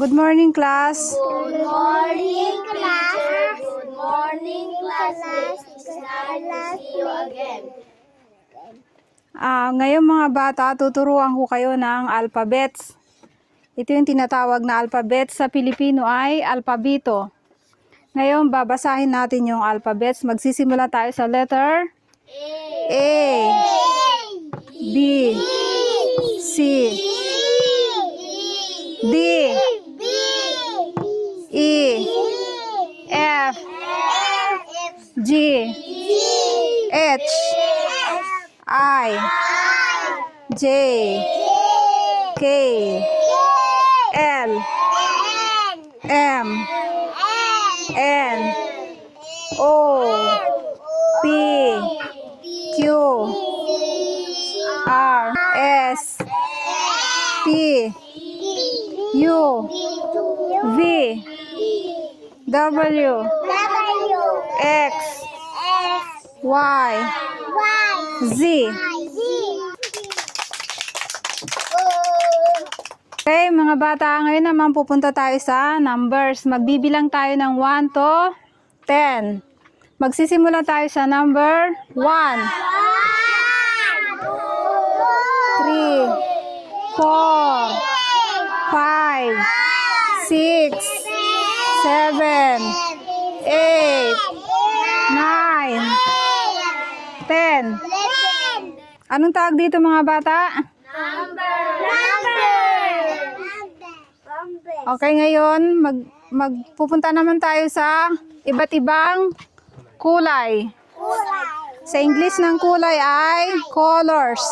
Good morning, class. Good morning, class. Good morning, classmates. It's nice to see you again. Ah, ngayon mga bata, tuturuan ko kayo ng alphabets. Ito yung tinatawag na alphabet sa Pilipino ay alpabito. Ngayon, babasahin natin yung alphabets. Magsisimula tayo sa letter A, B, C, D, G, H, I, J, K, L, M, N, O, P, Q, R, S, T, U, V, W, X, Y, Z. Okay, mga bata, ngayon naman pupunta tayo sa numbers. Magbibilang tayo ng 1 to 10. Magsisimula tayo sa number 1, 3, 4, 5, 6, 7, 8, 9, 10. Anong tawag dito mga bata? Okay, ngayon mag magpupunta naman tayo sa iba't ibang kulay. Sa English ng kulay ay colors.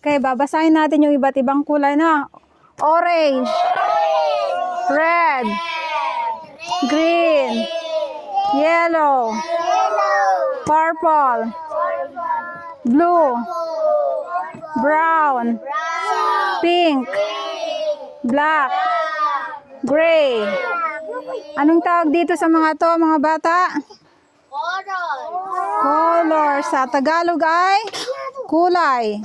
Okay, babasahin natin yung iba't ibang kulay na. Orange, red, green, yellow, purple, blue, brown, pink, black, gray. Anong tawag dito sa mga to, mga bata? Color. Sa Tagalog ay kulay.